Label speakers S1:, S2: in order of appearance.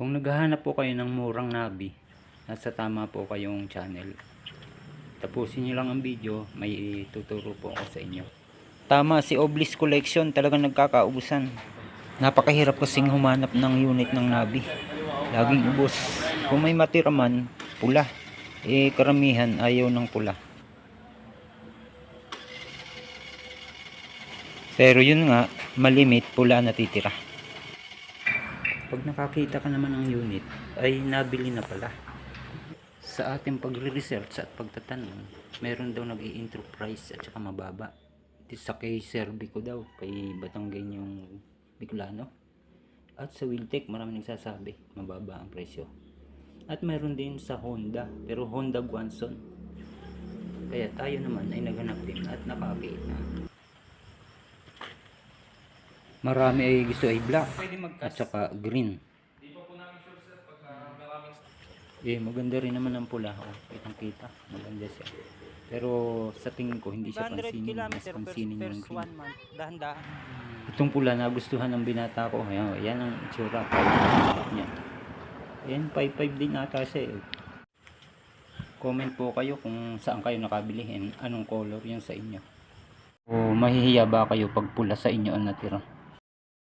S1: Kung naghahanap po kayo ng murang nabi, nasa tama po kayong channel. Tapusin nyo lang ang video, may tuturo po ako sa inyo. Tama, si Oblis Collection talagang nagkakaubusan. Napakahirap kasing humanap ng unit ng nabi. Laging ubos. Kung may matira man, pula. Eh, karamihan ayaw ng pula. Pero yun nga, malimit, pula natitira. Pag nakakita ka naman ng unit, ay nabili na pala. Sa ating pagre-research at pagtatanong, meron daw nag intro price at saka mababa. Ito sa kay Sir Bico daw, kay Batanggen yung Bicolano. At sa Wiltec, marami nagsasabi, mababa ang presyo. At meron din sa Honda, pero Honda Guanson. Kaya tayo naman ay naghanap din at nakakita. Marami ay gusto ay black at saka green. Eh, maganda rin naman ang pula. Oh, kitang kita. Maganda siya. Pero sa tingin ko, hindi siya
S2: 100
S1: pansinin. Mas pansinin yung green.
S2: Dahan-dahan.
S1: Itong pula nagustuhan ng binata ko. Ayan, yan ang itsura. 5 niya. Ayan, 5-5 din ata siya eh. Comment po kayo kung saan kayo nakabili and anong color yung sa inyo. O mahihiya ba kayo pag pula sa inyo ang natira?